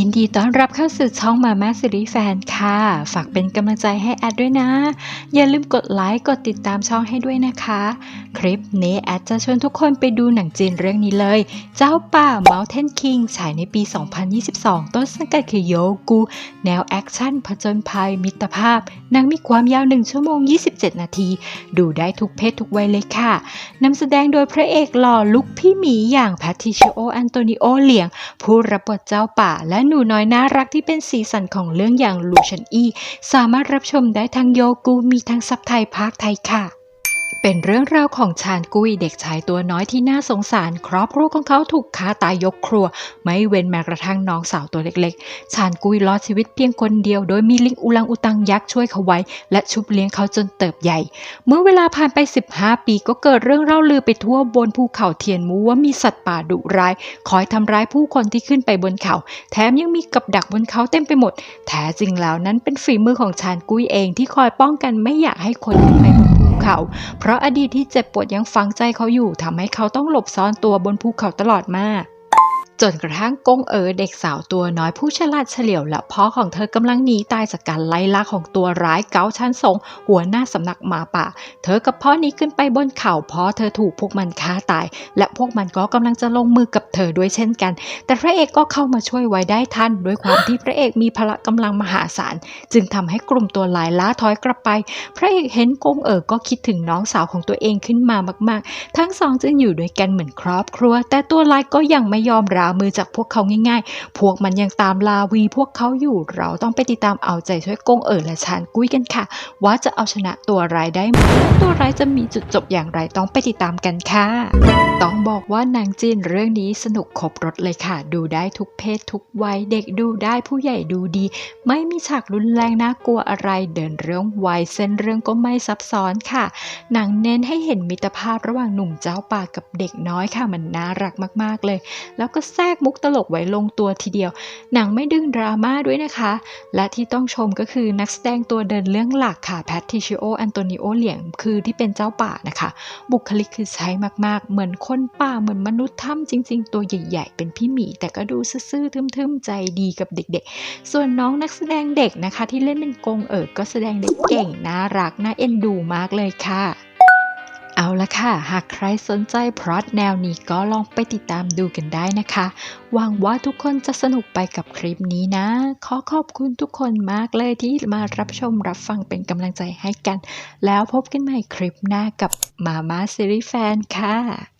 ยินดีต้อนรับเข้าสู่ช่องมาม่าซีรีส์แฟนค่ะ ฝากเป็นกำลังใจให้แอดด้วยนะ อย่าลืมกดไลค์กดติดตามช่องให้ด้วยนะคะ คลิปนี้แอดจะชวนทุกคนไปดูหนังจีนเรื่องนี้เลย เจ้าป่า Mountain King ฉายในปี 2022 ต้นสังกัดคือโยกู แนวแอคชั่นผจญภัย มิตรภาพหนังมีความยาว 1 ชั่วโมง 27 นาที ดูได้ทุกเพศทุกวัยเลยค่ะนำแสดงโดยพระเอกหล่อลุคพี่หมีอย่างแพทริเชโอ อันโตนิโอเหลียง ผู้รับบทเจ้าป่าและหนูน้อยน่ารักที่เป็นสีสันของเรื่องอย่างลูชันอีสามารถรับชมได้ทางโยกูมีทั้งซับไทยภาคไทยค่ะ เป็นเรื่องราวของชาญกุยเด็กชายตัวน้อยที่น่าสงสาร ครอบครัวของเขาถูกฆ่าตายยกครัว ไม่เว้นแม้กระทั่งน้องสาวตัวเล็กๆ ชาญกุยรอดชีวิตเพียงคนเดียว โดยมีลิงอุลังอุตังยักษ์ช่วยเขาไว้ และชุบเลี้ยงเขาจนเติบใหญ่ เมื่อเวลาผ่านไป 15 ปีก็เกิดเรื่องเล่าลือไปทั่วบนภูเขาเทียนมูว่ามีสัตว์ป่าดุร้าย คอยทำร้ายผู้คนที่ขึ้นไปบนเขา แถมยังมีกับดักบนเขาเต็มไปหมดแท้จริงแล้วนั้นเป็นฝีมือของชาญกุยเองที่คอยป้องกันไม่อยากให้คนขึ้นไปบน เขา เพราะอดีตที่เจ็บปวดยังฝังใจเขาอยู่ทำให้เขาต้องหลบซ่อนตัวบนภูเขาตลอดมา จนกระทั่งกงเอ๋อเด็กสาวตัวน้อยผู้ฉลาดเฉลียวและพ่อของเธอกำลังหนีตายจากการไล่ล่าของตัวร้ายเกาชันสงหัวหน้าสำนักหมาป่า เธอกับพ่อหนี้ขึ้นไปบนเขาเพราะเธอถูกพวกมันฆ่าตาย และพวกมันก็กำลังจะลงมือกับเธอด้วยเช่นกัน แต่พระเอกก็เข้ามาช่วยไว้ได้ทันด้วยความที่พระเอกมีพละกำลังมหาศาลจึงทำให้กลุ่มตัวลายล้าถอยกลับไป พระเอกเห็นกงเอ๋อก็คิดถึงน้องสาวของตัวเองขึ้นมามาก ๆ ทั้งสองจึงอยู่ด้วยกันเหมือนครอบครัว แต่ตัวลายก็ยังไม่ยอมรับามือจากพวกเขาง่ายๆ พวกมันยังตามลาวีพวกเขาอยู่ เราต้องไปติดตามเอาใจช่วยกงเอ๋อและชานกุ้ยกันค่ะ ว่าจะเอาชนะตัวร้ายได้ไหมตัวร้ายจะมีจุดจบอย่างไรต้องไปติดตามกันค่ะ ต้องบอกว่านังจีนเรื่องนี้สนุกครบรถเลยค่ะ ดูได้ทุกเพศทุกวัยเด็กดูได้ผู้ใหญ่ดูดี ไม่มีฉากรุนแรงน่ากลัวอะไรเดินเรื่องไวเส้นเรื่องก็ไม่ซับซ้อนค่ะ หนังเน้นให้เห็นมิตรภาพระหว่างหนุ่มเจ้าป่ากับเด็กน้อยค่ะมันน่ารักมากๆเลย แล้วก็แทรกมุกตลกไว้ลงตัวทีเดียว หนังไม่ดึงดราม่าด้วยนะคะ และที่ต้องชมก็คือนักแสดงตัวเดินเรื่องหลักค่ะแพทริชิโออันโตนิโอเหลียงคือที่เป็นเจ้าป่านะคะ บุคลิกคือใช้มากๆ เหมือนคนป่าเหมือนมนุษย์ถ้ำจริง ๆ ตัวใหญ่ ๆ เป็นพี่หมี แต่ก็ดูซื่อๆทึมๆใจดีกับเด็กๆ ส่วนน้องนักแสดงเด็กนะคะ ที่เล่นเป็นกงเอิกก็แสดงได้เก่งน่ารักน่าเอ็นดูมากเลยค่ะ เอาละค่ะ หากใครสนใจพล็อตแนวนี้ก็ลองไปติดตามดูกันได้นะคะ หวังว่าทุกคนจะสนุกไปกับคลิปนี้นะ ขอขอบคุณทุกคนมากเลยที่มารับชมรับฟังเป็นกำลังใจให้กัน แล้วพบกันใหม่คลิปหน้ากับมาม่าซีรีส์แฟนค่ะ